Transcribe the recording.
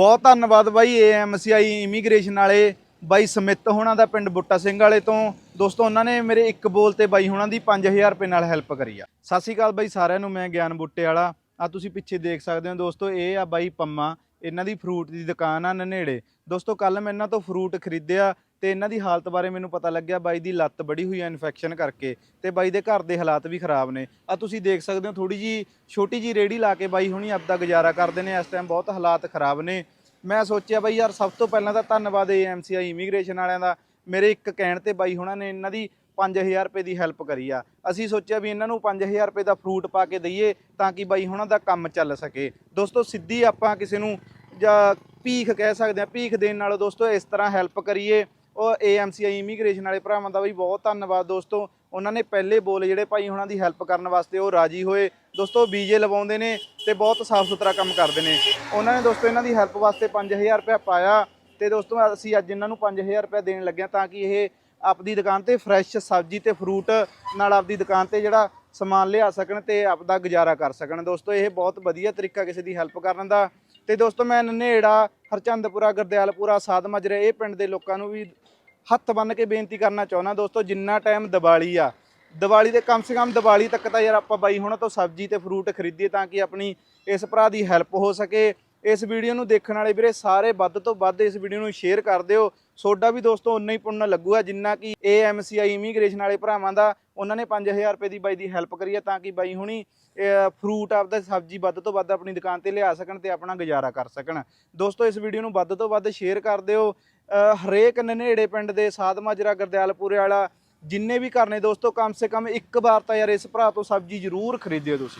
ਬਹੁਤ ਧੰਨਵਾਦ ਬਾਈ ਏਐਮਸੀਆਈ ਇਮੀਗ੍ਰੇਸ਼ਨ ਵਾਲੇ, ਬਾਈ ਸਮਿਤ ਹੋਣਾ ਦਾ ਪਿੰਡ ਬੁੱਟਾ ਸਿੰਘ ਵਾਲੇ ਤੋਂ। ਦੋਸਤੋ, ਉਹਨਾਂ ਨੇ ਮੇਰੇ ਇੱਕ ਬੋਲ ਤੇ ਬਾਈ ਹੋਣਾ ਦੀ 5000 ਰੁਪਏ ਨਾਲ ਹੈਲਪ ਕਰੀ ਆ। ਸਤਿ ਸ਼੍ਰੀ ਅਕਾਲ ਬਾਈ ਸਾਰਿਆਂ ਨੂੰ, ਮੈਂ ਗਿਆਨ ਬੁੱਟੇ ਵਾਲਾ। ਆ ਤੁਸੀਂ ਪਿੱਛੇ ਦੇਖ ਸਕਦੇ ਹੋ ਦੋਸਤੋ, ਇਹ ਆ ਬਾਈ ਪੰਮਾ। ਇਹਨਾਂ ਦੀ ਫਰੂਟ ਦੀ ਦੁਕਾਨ ਆ ਨਨੇੜੇ। ਦੋਸਤੋ ਕੱਲ ਮੈਂ ਇਹਨਾਂ ਤੋਂ ਫਰੂਟ ਖਰੀਦਿਆ ਤੇ ਇਹਨਾਂ ਦੀ ਹਾਲਤ ਬਾਰੇ ਮੈਨੂੰ ਪਤਾ ਲੱਗਿਆ ਬਾਈ ਦੀ ਲੱਤ ਬੜੀ ਹੋਈ ਆ ਇਨਫੈਕਸ਼ਨ ਕਰਕੇ ਤੇ ਬਾਈ ਦੇ ਘਰ ਦੇ ਹਾਲਾਤ ਵੀ ਖਰਾਬ ਨੇ। ਆ ਤੁਸੀਂ ਦੇਖ ਸਕਦੇ ਹੋ ਥੋੜੀ ਜੀ ਛੋਟੀ ਜੀ ਰੇੜੀ ਲਾ ਕੇ ਬਾਈ ਹੁਣੀ ਆਪਦਾ ਗੁਜ਼ਾਰਾ ਕਰਦੇ ਨੇ, ਇਸ ਟਾਈਮ ਬਹੁਤ ਹਾਲਾਤ ਖਰਾਬ ਨੇ। ਮੈਂ ਸੋਚਿਆ ਬਾਈ ਯਾਰ ਸਭ ਤੋਂ ਪਹਿਲਾਂ ਤਾਂ ਧੰਨਵਾਦ ਏਐਮਸੀਆਈ ਇਮੀਗ੍ਰੇਸ਼ਨ ਵਾਲਿਆਂ ਦਾ ਮੇਰੇ ਇੱਕ ਕਹਿਣ ਤੇ ਬਾਈ ਹੁਣਾਂ ਨੇ ਇਹਨਾਂ ਦੀ 5000 ਰੁਪਏ ਦੀ ਹੈਲਪ ਕਰੀ ਆ। ਅਸੀਂ ਸੋਚਿਆ ਵੀ ਇਹਨਾਂ ਨੂੰ 5000 ਰੁਪਏ ਦਾ ਫਰੂਟ ਪਾ ਕੇ ਦਈਏ ਤਾਂ ਕਿ ਬਾਈ ਹੁਣਾਂ ਦਾ ਕੰਮ ਚੱਲ ਸਕੇ। ਦੋਸਤੋ, ਸਿੱਧੀ ਆਪਾਂ ਕਿਸੇ ਨੂੰ ਜਾਂ ਭੀਖ ਕਹਿ ਸਕਦੇ ਆ। ਭੀਖ ਦੇਣ ਨਾਲੋਂ ਦੋਸਤੋ, ਇਸ ਤਰ੍ਹਾਂ ਹੈਲਪ ਕਰੀਏ। ਉਹ ਏਐਮਸੀਆਈ ਇਮੀਗ੍ਰੇਸ਼ਨ ਵਾਲੇ ਭਰਾਵਾਂ ਦਾ ਵੀ ਬਹੁਤ ਧੰਨਵਾਦ ਦੋਸਤੋ। ਉਹਨਾਂ ਨੇ ਪਹਿਲੇ ਬੋਲ ਜਿਹੜੇ ਭਾਈ ਉਹਨਾਂ ਦੀ ਹੈਲਪ ਕਰਨ ਵਾਸਤੇ ਉਹ ਰਾਜੀ ਹੋਏ। ਦੋਸਤੋ ਵੀਜ਼ੇ ਲਵਾਉਂਦੇ ਨੇ ਤੇ ਬਹੁਤ ਸਾਫ਼ ਸੁਥਰਾ ਕੰਮ ਕਰਦੇ ਨੇ। ਉਹਨਾਂ ਨੇ ਦੋਸਤੋ, ਇਹਨਾਂ ਦੀ ਹੈਲਪ ਵਾਸਤੇ 5000 ਰੁਪਏ ਪਾਇਆ। ਤੇ ਦੋਸਤੋ, ਅਸੀਂ ਅੱਜ ਇਹਨਾਂ ਨੂੰ 5000 ਰੁਪਏ ਦੇਣ ਲੱਗਿਆ ਤਾਂ ਕਿ ਇਹ ਆਪਦੀ ਦੁਕਾਨ ਤੇ ਫਰੈਸ਼ ਸਬਜ਼ੀ ਤੇ ਫਰੂਟ ਨਾਲ ਆਪਦੀ ਦੁਕਾਨ ਤੇ ਜਿਹੜਾ ਸਮਾਨ ਲਿਆ ਸਕਣ ਤੇ ਆਪਦਾ ਗੁਜ਼ਾਰਾ ਕਰ ਸਕਣ। ਦੋਸਤੋ, ਇਹ ਬਹੁਤ ਵਧੀਆ ਤਰੀਕਾ ਕਿਸੇ ਦੀ ਹੈਲਪ ਕਰਨ ਦਾ। ਤੇ ਦੋਸਤੋ, ਮੈਂ ਨਨੇੜਾ, ਹਰਚੰਦਪੁਰਾ, ਗੁਰਦਿਆਲਪੁਰਾ ਸਾਧ ਮਾਜਰੇ ਇਹ ਪਿੰਡ ਦੇ ਲੋਕਾਂ ਨੂੰ ਵੀ ਹੱਥ ਬੰਨ ਕੇ ਬੇਨਤੀ ਕਰਨਾ ਚਾਹੁੰਦਾ। ਦੋਸਤੋ, ਜਿੰਨਾ ਟਾਈਮ ਦੀਵਾਲੀ ਆ, ਦੀਵਾਲੀ ਦੇ ਕਮ ਸੇ ਕਮ ਦੀਵਾਲੀ ਤੱਕ ਤਾਂ ਯਾਰ ਆਪਾਂ ਬਾਈ ਹੁਣ ਤੋਂ ਸਬਜ਼ੀ ਤੇ ਫਰੂਟ ਖਰੀਦੀਏ ਤਾਂ ਕਿ ਆਪਣੀ ਇਸ ਭਰਾ ਦੀ ਹੈਲਪ ਹੋ ਸਕੇ। ਇਸ ਵੀਡੀਓ ਨੂੰ ਦੇਖਣ ਵਾਲੇ ਵੀਰੇ ਸਾਰੇ ਵੱਧ ਤੋਂ ਵੱਧ ਇਸ ਵੀਡੀਓ ਨੂੰ ਸ਼ੇਅਰ ਕਰ ਦਿਓ। ਸੋਡਾ ਵੀ ਦੋਸਤੋ ਉਨਾ ਹੀ ਪੁੰਨ ਲੱਗੂਗਾ, ਜਿੰਨਾ ਕਿ ਏਐਮਸੀਆਈ ਇਮੀਗ੍ਰੇਸ਼ਨ ਵਾਲੇ ਭਰਾਵਾਂ ਦਾ। ਉਹਨਾਂ ਨੇ 5000 ਰੁਪਏ ਦੀ ਬਾਈ ਦੀ ਹੈਲਪ ਕਰੀ ਹੈ ਤਾਂ ਕਿ ਬਾਈ ਹੁਣੀ ਫਰੂਟ ਆਪਦਾ ਸਬਜ਼ੀ ਵੱਧ ਤੋਂ ਵੱਧ ਆਪਣੀ ਦੁਕਾਨ ਤੇ ਲਿਆ ਸਕਣ ਤੇ ਆਪਣਾ ਗੁਜ਼ਾਰਾ ਕਰ ਸਕਣ। ਦੋਸਤੋ ਇਸ ਵੀਡੀਓ ਨੂੰ ਵੱਧ ਤੋਂ ਵੱਧ ਸ਼ੇਅਰ ਕਰ ਦਿਓ। ਹਰੇਕ ਨਨੇੜੇ ਪਿੰਡ ਦੇ ਸਾਧ ਮਾਜਰਾ ਗੁਰਦਿਆਲਪੁਰੇ ਵਾਲਾ, ਜਿੰਨੇ ਵੀ ਕਰਨੇ ਦੋਸਤੋ, ਕਮ ਸੇ ਕਮ ਇੱਕ ਵਾਰ ਤਾਂ ਯਾਰ ਇਸ ਭਰਾ ਤੋਂ ਸਬਜ਼ੀ ਜ਼ਰੂਰ ਖਰੀਦਿਓ ਤੁਸੀਂ।